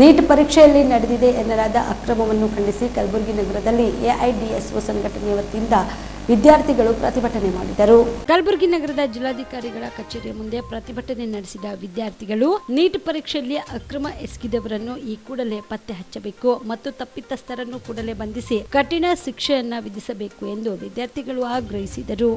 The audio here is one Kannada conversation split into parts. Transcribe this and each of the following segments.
ನೀಟ್ ಪರೀಕ್ಷೆಯಲ್ಲಿ ನಡೆದಿದೆ ಎನ್ನಲಾದ ಅಕ್ರಮವನ್ನು ಖಂಡಿಸಿ ಕಲಬುರಗಿ ನಗರದಲ್ಲಿ ಎಐಡಿಎಸ್ಒ ಸಂಘಟನೆಯ ವತಿಯಿಂದ ವಿದ್ಯಾರ್ಥಿಗಳು ಪ್ರತಿಭಟನೆ ಮಾಡಿದರು. ಕಲಬುರಗಿ ನಗರದ ಜಿಲ್ಲಾಧಿಕಾರಿಗಳ ಕಚೇರಿಯ ಮುಂದೆ ಪ್ರತಿಭಟನೆ ನಡೆಸಿದ ವಿದ್ಯಾರ್ಥಿಗಳು ನೀಟ್ ಪರೀಕ್ಷೆಯಲ್ಲಿ ಅಕ್ರಮ ಎಸಗಿದವರನ್ನು ಈ ಕೂಡಲೇ ಪತ್ತೆ ಹಚ್ಚಬೇಕು ಮತ್ತು ತಪ್ಪಿತಸ್ಥರನ್ನು ಕೂಡಲೇ ಬಂಧಿಸಿ ಕಠಿಣ ಶಿಕ್ಷೆಯನ್ನ ವಿಧಿಸಬೇಕು ಎಂದು ವಿದ್ಯಾರ್ಥಿಗಳು ಆಗ್ರಹಿಸಿದರು.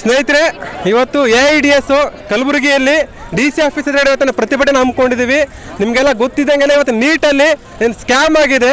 ಸ್ನೇಹಿತರೆ, ಇವತ್ತು ಎ ಐ ಡಿ ಎಸ್ ಕಲಬುರಗಿಯಲ್ಲಿ ಡಿ ಸಿ ಆಫೀಸ್ ಎದುರುಗಡೆ ಪ್ರತಿಭಟನೆ ಹಮ್ಮಿಕೊಂಡಿದ್ದೀವಿ. ನಿಮಗೆಲ್ಲ ಗೊತ್ತಿದ್ದಂಗೆ ಇವತ್ತು ನೀಟಲ್ಲಿ ಏನು ಸ್ಕ್ಯಾಮ್ ಆಗಿದೆ.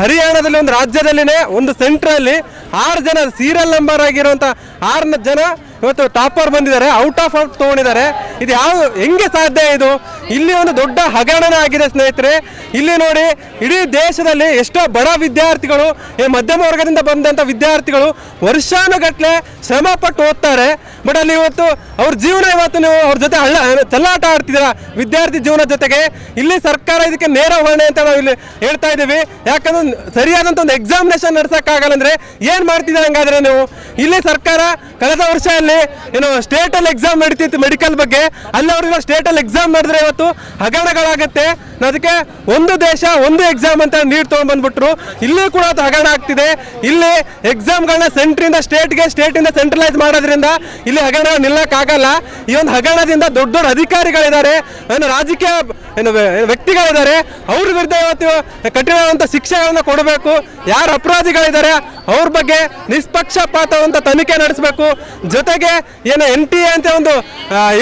ಹರಿಯಾಣದಲ್ಲಿ ಒಂದು ರಾಜ್ಯದಲ್ಲಿನೇ ಒಂದು ಸೆಂಟ್ರಲ್ಲಿ ಆರು ಜನ ಸೀರಿಯಲ್ ನಂಬರ್ ಆಗಿರುವಂಥ ಆರು ಜನ ಇವತ್ತು ಟಾಪರ್ ಬಂದಿದ್ದಾರೆ ಔಟ್ ಆಫ್ ಔಟ್ ತೊಗೊಂಡಿದ್ದಾರೆ. ಇದು ಯಾವ, ಹೆಂಗೆ ಸಾಧ್ಯ ಇದು? ಇಲ್ಲಿ ಒಂದು ದೊಡ್ಡ ಹಗರಣನೇ ಆಗಿದೆ ಸ್ನೇಹಿತರೆ. ಇಲ್ಲಿ ನೋಡಿ, ಇಡೀ ದೇಶದಲ್ಲಿ ಎಷ್ಟೋ ಬಡ ವಿದ್ಯಾರ್ಥಿಗಳು, ಈ ಮಧ್ಯಮ ವರ್ಗದಿಂದ ಬಂದಂಥ ವಿದ್ಯಾರ್ಥಿಗಳು ವರ್ಷಾನುಗಟ್ಟಲೆ ಶ್ರಮ ಪಟ್ಟು ಓದ್ತಾರೆ. ಬಟ್ ಅಲ್ಲಿ ಇವತ್ತು ಅವ್ರ ಜೀವನ ಇವತ್ತು ನೀವು ಅವ್ರ ಜೊತೆ ಹಳ್ಳ, ಚೆಲ್ಲಾಟ ಆಡ್ತಿದ್ದೀರಾ ವಿದ್ಯಾರ್ಥಿ ಜೀವನ ಜೊತೆಗೆ? ಇಲ್ಲಿ ಸರ್ಕಾರ ಇದಕ್ಕೆ ನೇರ ಹೊಣೆ ಅಂತ ನಾವು ಇಲ್ಲಿ ಹೇಳ್ತಾ ಇದ್ದೀವಿ. ಯಾಕಂದ್ರೆ ಸರಿಯಾದಂಥ ಒಂದು ಎಕ್ಸಾಮಿನೇಷನ್ ನಡೆಸೋಕ್ಕಾಗಲ್ಲ ಅಂದ್ರೆ ಏನು ಮಾಡ್ತಿದ್ದೀರ ಹಂಗಾದ್ರೆ ನೀವು? ಇಲ್ಲಿ ಸರ್ಕಾರ ಕಳೆದ ವರ್ಷ ಅಲ್ಲಿ, ಏನು ಸ್ಟೇಟ್ ಅಲ್ಲಿ ಎಕ್ಸಾಮ್ ನಡೀತಿತ್ತು ಮೆಡಿಕಲ್ ಬಗ್ಗೆ. ಅಲ್ಲಿ ಅವ್ರಿಗೆ ಸ್ಟೇಟ್ ಅಲ್ಲಿ ಎಕ್ಸಾಮ್ ನಡೆದ್ರೆ ಇವತ್ತು ಹಗರಣಗಳಾಗತ್ತೆ. ಅದಕ್ಕೆ ಒಂದು ದೇಶ, ಒಂದು ಎಕ್ಸಾಮ್ ಅಂತ ನೀಟ್ ತಗೊಂಡ್ ಬಂದ್ಬಿಟ್ರು. ಇಲ್ಲಿ ಕೂಡ ಅದು ಹಗರಣ ಆಗ್ತಿದೆ. ಇಲ್ಲಿ ಎಕ್ಸಾಮ್ಗಳನ್ನ ಸೆಂಟ್ರಿಂದ ಸ್ಟೇಟ್ಗೆ ಸ್ಟೇಟಿಂದ ಸೆಂಟ್ರಲೈಸ್ ಮಾಡೋದ್ರಿಂದ ಇಲ್ಲಿ ಹಗರಣ ನಿಲ್ಲಕ್ಕಾಗಲ್ಲ ಈ ಒಂದು ಹಗರಣದಿಂದ ದೊಡ್ಡ ದೊಡ್ಡ ಅಧಿಕಾರಿಗಳಿದ್ದಾರೆ, ಏನು ರಾಜಕೀಯ, ಏನು ವ್ಯಕ್ತಿಗಳಿದ್ದಾರೆ, ಅವ್ರ ವಿರುದ್ಧ ಇವತ್ತು ಕಠಿಣವಾದಂಥ ಶಿಕ್ಷೆಗಳನ್ನ ಕೊಡಬೇಕು. ಯಾರು ಅಪರಾಧಿಗಳಿದ್ದಾರೆ, ಅವ್ರ ಬಗ್ಗೆ ನಿಷ್ಪಕ್ಷಪಾತವಂತ ತನಿಖೆ ನಡೆಸಬೇಕು. ಜೊತೆಗೆ ಏನು ಎನ್ ಟಿ ಎ ಅಂತ ಒಂದು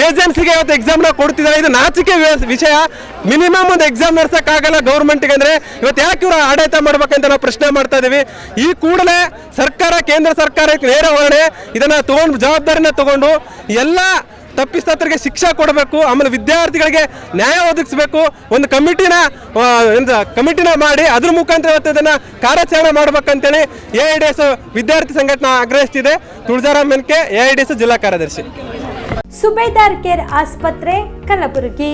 ಏಜೆನ್ಸಿಗೆ ಇವತ್ತು ಎಕ್ಸಾಮ್ನ ಕೊಡ್ತಿದ್ದಾರೆ. ಇದು ನಾಚಿಕೆ ವಿಷಯ. ಮಿನಿಮಮ್ ಒಂದು ಎಕ್ಸಾಮ್ ನಡೆಸೋಕ್ಕಾಗಲ್ಲ ಗೌರ್ಮೆಂಟ್ಗೆ ಅಂದ್ರೆ ಇವತ್ತು ಯಾಕೆ ಇವರು ಆಡಳಿತ ಮಾಡ್ಬೇಕಂತ ನಾವು ಪ್ರಶ್ನೆ ಮಾಡ್ತಾ ಇದ್ದೀವಿ ಈ ಕೂಡಲೇ ಸರ್ಕಾರ, ಕೇಂದ್ರ ಸರ್ಕಾರಕ್ಕೆ ನೇರ ಹೊರಣೆ ಇದನ್ನ ತಗೊಂಡು ಜವಾಬ್ದಾರಿನ ತಗೊಂಡು ಎಲ್ಲ ತಪ್ಪಿಸ್ತರಿಗೆ ಶಿಕ್ಷೆ ಕೊಡಬೇಕು, ಆಮೇಲೆ ವಿದ್ಯಾರ್ಥಿಗಳಿಗೆ ನ್ಯಾಯ ಒದಗಿಸ್ಬೇಕು, ಒಂದು ಕಮಿಟಿನ ಕಮಿಟಿನ ಮಾಡಿ ಅದ್ರ ಮುಖಾಂತರ ಇವತ್ತು ಇದನ್ನ ಕಾರ್ಯಾಚರಣೆ ಮಾಡ್ಬೇಕಂತೇಳಿ ಎ ಐ ಡಿ ಎಸ್ ವಿದ್ಯಾರ್ಥಿ ಸಂಘಟನೆ ಆಗ್ರಹಿಸ್ತಿದೆ. Tulajaram Menke A I D S ಜಿಲ್ಲಾ ಕಾರ್ಯದರ್ಶಿ. ಸುಬೇದಾರ್ ಕೇರ್ ಆಸ್ಪತ್ರೆ, ಕಲಬುರಗಿ.